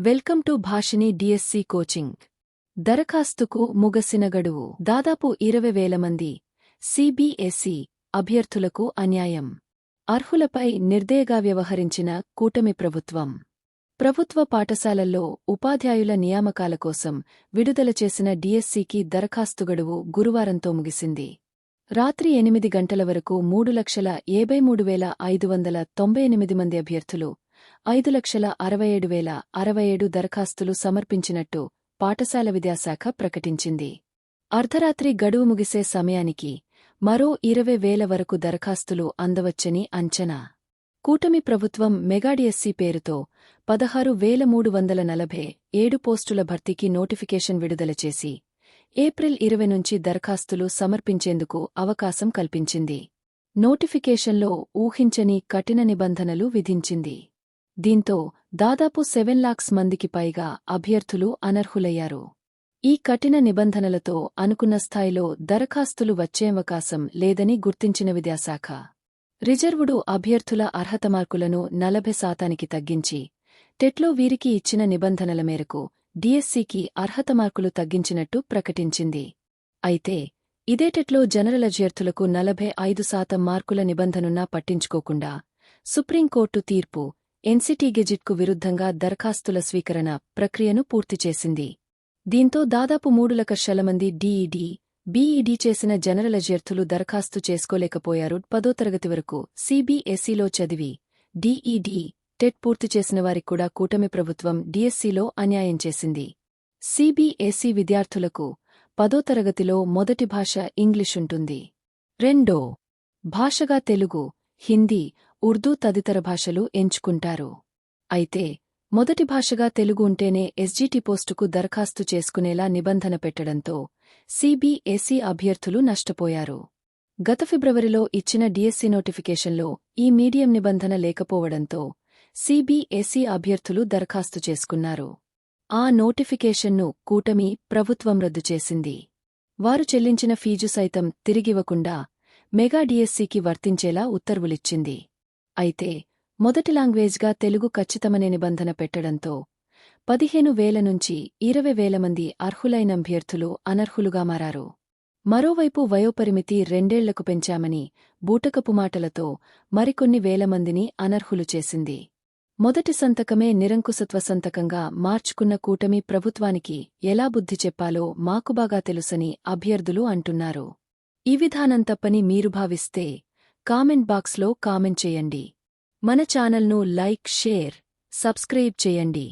Welcome to Bhashini DSC coaching. దరఖాస్తుకు ముగసిన గడువు దాదాపు ఇరవై వేల మంది సిబిఎస్ఈ అభ్యర్థులకు అన్యాయం. అర్హులపై నిర్దయగా వ్యవహరించిన కూటమి ప్రభుత్వం. ప్రభుత్వ పాఠశాలల్లో ఉపాధ్యాయుల నియామకాల కోసం విడుదల చేసిన డిఎస్సికి దరఖాస్తు గడువు గురువారంతో ముగిసింది. రాత్రి ఎనిమిది గంటల వరకు మూడు లక్షల ఏభై మూడు వేల ఐదు వందల తొంభై ఎనిమిది మంది అభ్యర్థులు ఐదు లక్షల అరవై ఏడు వేల అరవై ఏడు దరఖాస్తులు సమర్పించినట్టు పాఠశాల విద్యాశాఖ ప్రకటించింది. అర్ధరాత్రి గడువు ముగిసే సమయానికి మరో ఇరవై వేల వరకు దరఖాస్తులు అందవచ్చని అంచనా. కూటమి ప్రభుత్వం మెగాడిఎస్సీ పేరుతో పదహారు వేల మూడు వందల నలభై ఏడు పోస్టుల భర్తీకి నోటిఫికేషన్ విడుదల చేసి ఏప్రిల్ ఇరవై నుంచి దరఖాస్తులు సమర్పించేందుకు అవకాశం కల్పించింది. నోటిఫికేషన్లో ఊహించని కఠిన నిబంధనలు విధించింది. దీంతో దాదాపు సెవెన్ లాక్స్ మందికి పైగా అభ్యర్థులు అనర్హులయ్యారు. ఈ కఠిన నిబంధనలతో అనుకున్న స్థాయిలో దరఖాస్తులు వచ్చే అవకాశం లేదని గుర్తించిన విద్యాశాఖ. రిజర్వుడు అభ్యర్థుల అర్హత మార్కులను నలభై శాతానికి తగ్గించి టెట్లో వీరికి ఇచ్చిన నిబంధనల మేరకు డిఎస్సికి అర్హత మార్కులు తగ్గించినట్టు ప్రకటించింది. అయితే ఇదే టెట్లో జనరల్ అభ్యర్థులకు నలభై ఐదు శాతం మార్కుల నిబంధనున్నా పట్టించుకోకుండా సుప్రీంకోర్టు తీర్పు ఎన్సిటీ గెజిట్కు విరుద్ధంగా దరఖాస్తుల స్వీకరణ ప్రక్రియను పూర్తి చేసింది. దీంతో దాదాపు మూడు లక్షల మంది డీఈడీ బీఈడీ చేసిన జనరల్ అభ్యర్థులు దరఖాస్తు చేసుకోలేకపోయారు. పదో తరగతి వరకు సీబీఎస్ఈలో చదివి డీఈడీ టెట్ పూర్తి చేసిన వారికి కూడా కూటమి ప్రభుత్వం డిఎస్సీలో అన్యాయం చేసింది. సీబీఎస్ఈ విద్యార్థులకు పదో తరగతిలో మొదటి భాష ఇంగ్లీషుంటుంది రెండో భాషగా తెలుగు హిందీ ఉర్దూ తదితర భాషలు ఎంచుకుంటారు. అయితే మొదటి భాషగా తెలుగు ఉంటేనే ఎస్జీటీ పోస్టుకు దరఖాస్తు చేసుకునేలా నిబంధన పెట్టడంతో సీబీఎస్ఈ అభ్యర్థులు నష్టపోయారు. గత ఫిబ్రవరిలో ఇచ్చిన డిఎస్సీ నోటిఫికేషన్లో ఈ మీడియం నిబంధన లేకపోవడంతో సీబీఎస్ఈ అభ్యర్థులు దరఖాస్తు చేసుకున్నారు. ఆ నోటిఫికేషన్ను కూటమి ప్రభుత్వం రద్దు చేసింది. వారు చెల్లించిన ఫీజు సైతం తిరిగివ్వకుండా మెగా డిఎస్సీకి వర్తించేలా ఉత్తర్వులిచ్చింది. అయితే మొదటి లాంగ్వేజ్గా తెలుగు ఖచ్చితమనే నిబంధన పెట్టడంతో పదిహేను వేల నుంచి ఇరవై వేల మంది అర్హులైన అభ్యర్థులు అనర్హులుగా మారారు. మరోవైపు వయోపరిమితి రెండేళ్ళకు పెంచామని బూటకపు మాటలతో మరికొన్ని వేల మందిని అనర్హులు చేసింది. మొదటి సంతకమే నిరంకుశత్వ సంతకంగా మార్చుకున్న కూటమి ప్రభుత్వానికి ఎలా బుద్ధి చెప్పాలో మాకు బాగా తెలుసని అభ్యర్థులు అంటున్నారు. ఈ విధానం తప్పని మీరు భావిస్తే కామెంట్ బాక్స్లో కామెంట్ చేయండి. మన ఛానల్ను లైక్ షేర్ సబ్స్క్రైబ్ చేయండి.